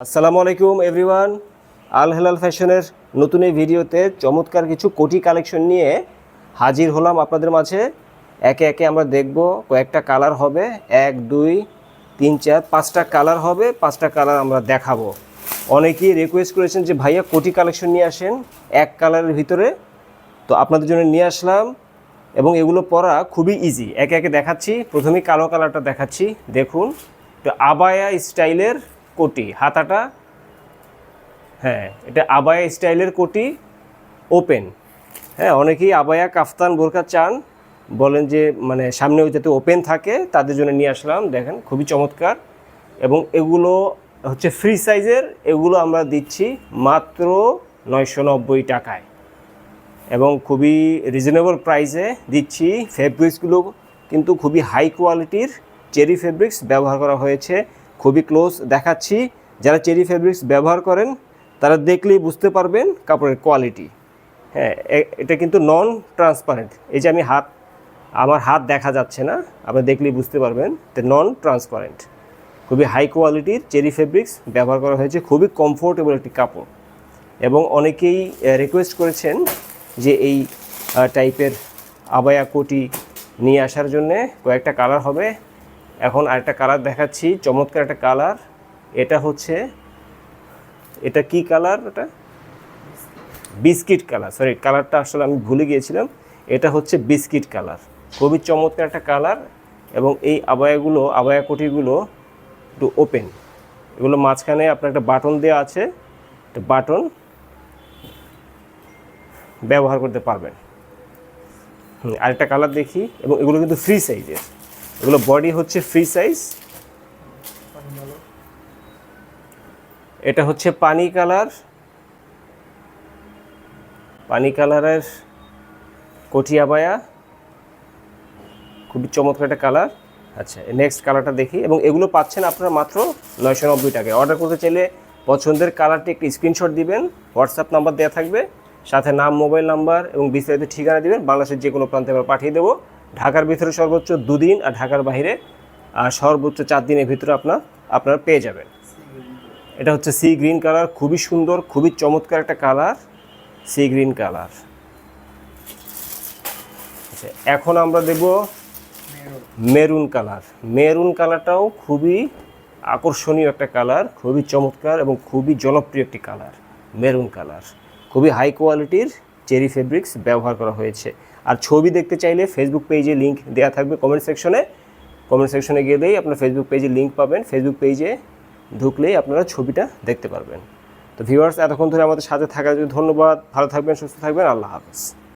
আসসালামু আলাইকুম এভরিওয়ান আল হেলাল ফ্যাশনের নতুন এই ভিডিওতে চমৎকার কিছু কোটি কালেকশন নিয়ে হাজির হলাম আপনাদের মাঝে। একে একে আমরা দেখব কয়েকটা কালার হবে। এক, দুই, তিন, চার, পাঁচটা কালার হবে, পাঁচটা কালার আমরা দেখাবো। অনেকেই রিকোয়েস্ট করেছেন যে, ভাইয়া, কোটি কালেকশন নিয়ে আসেন এক কালারের ভিতরে? তো আপনাদের জন্য নিয়ে আসলাম এবং এগুলো পরা খুবই ইজি একে একে দেখাচ্ছি। প্রথমেই কালো কালারটা দেখাচ্ছি। দেখুন তো আবায়া স্টাইলের কোটি, হাতাটা হ্যাঁ এটা আবায়া স্টাইলের কোটি, ওপেন। হ্যাঁ অনেকেই আবায়া কাফতান বোরকা চান, বলেন যে মানে সামনে ওই যাতে ওপেন থাকে, তাদের জন্য নিয়ে আসলাম, দেখেন, খুবই চমৎকার। এবং এগুলো হচ্ছে ফ্রি সাইজের এগুলো আমরা দিচ্ছি মাত্র নয়শো নব্বই টাকায়। এবং খুবই রিজনেবল প্রাইসে দিচ্ছি ফেব্রিক্সগুলো কিন্তু খুবই হাই কোয়ালিটির চেরি ফেব্রিক্স ব্যবহার করা হয়েছে। খুবই ক্লোজ দেখাচ্ছি। যারা চেরি ফেব্রিক্স ব্যবহার করেন, তারা দেখলেই বুঝতে পারবেন কাপড়ের কোয়ালিটি হ্যাঁ এটা কিন্তু নন ট্রান্সপারেন্ট এই যে আমি হাত, আমার হাত দেখা যাচ্ছে না, আপনি দেখলেই বুঝতে পারবেন তো নন ট্রান্সপারেন্ট খুবই হাই কোয়ালিটির চেরি ফেব্রিক্স ব্যবহার করা হয়েছে, খুবই কমফোর্টেবল একটি কাপড়। এবং অনেকেই রিকোয়েস্ট করেছেন যে এই টাইপের আবায়া কোটি নিয়ে আসার জন্যে কয়েকটা কালার হবে। এখন আরেকটা কালার দেখাচ্ছি, চমৎকার একটা কালার এটা হচ্ছে, এটা কি কালার এটা? বিস্কিট কালার সরি কালারটা আসলে আমি ভুলে গিয়েছিলাম। এটা হচ্ছে বিস্কিট কালার খুবই চমৎকার একটা কালার এবং এই আবায়াগুলো আবায়া কোটিগুলো একটু ওপেন এগুলো মাঝখানে আপনার একটা বাটন দেওয়া আছে, একটা বাটন ব্যবহার করতে পারবেন। আরেকটা কালার দেখি এবং এগুলো কিন্তু ফ্রি সাইজের এগুলো বডি হচ্ছে ফ্রি সাইজ এটা হচ্ছে পানি কালার। পানি কালারের কঠিয়া বায়া খুবই চমৎকার একটা কালার। আচ্ছা নেক্সট কালারটা দেখি। এবং এগুলো পাচ্ছেন আপনারা মাত্র নয়শো নব্বই টাকায়। অর্ডার করতে চাইলে পছন্দের কালারটি একটি স্ক্রিনশট দিবেন। হোয়াটসঅ্যাপ নাম্বার দেওয়া থাকবে। সাথে নাম মোবাইল নাম্বার এবং বিস্তারিত ঠিকানা দিবেন। বাংলাদেশের যে কোনো প্রান্তে আমরা পাঠিয়ে দেবো। ঢাকার ভিতরে সর্বোচ্চ দুদিন আর ঢাকার বাইরে সর্বোচ্চ চার দিনের ভিতরে আপনার, আপনারা পেয়ে যাবেন। এটা হচ্ছে সি গ্রিন কালার খুবই সুন্দর, খুবই চমৎকার একটা কালার সি গ্রিন কালার এখন আমরা দেব মেরুন কালার মেরুন কালারটাও খুবই আকর্ষণীয় একটা কালার খুবই চমৎকার এবং খুবই জনপ্রিয় একটি কালার মেরুন কালার খুবই হাই কোয়ালিটির চেরি ফেব্রিক্স ব্যবহার করা হয়েছে। আর ছবি দেখতে চাইলে ফেসবুক পেজে লিঙ্ক দেওয়া থাকবে কমেন্ট সেকশনে কমেন্ট সেকশনে গেলেই আপনার ফেসবুক পেজে লিঙ্ক পাবেন। ফেসবুক পেজে ঢুকলেই আপনারা ছবিটা দেখতে পারবেন। তো ভিউয়ার্স এতক্ষণ ধরে আমাদের সাথে থাকার জন্য ধন্যবাদ। ভালো থাকবেন, সুস্থ থাকবেন। আল্লাহ হাফেজ।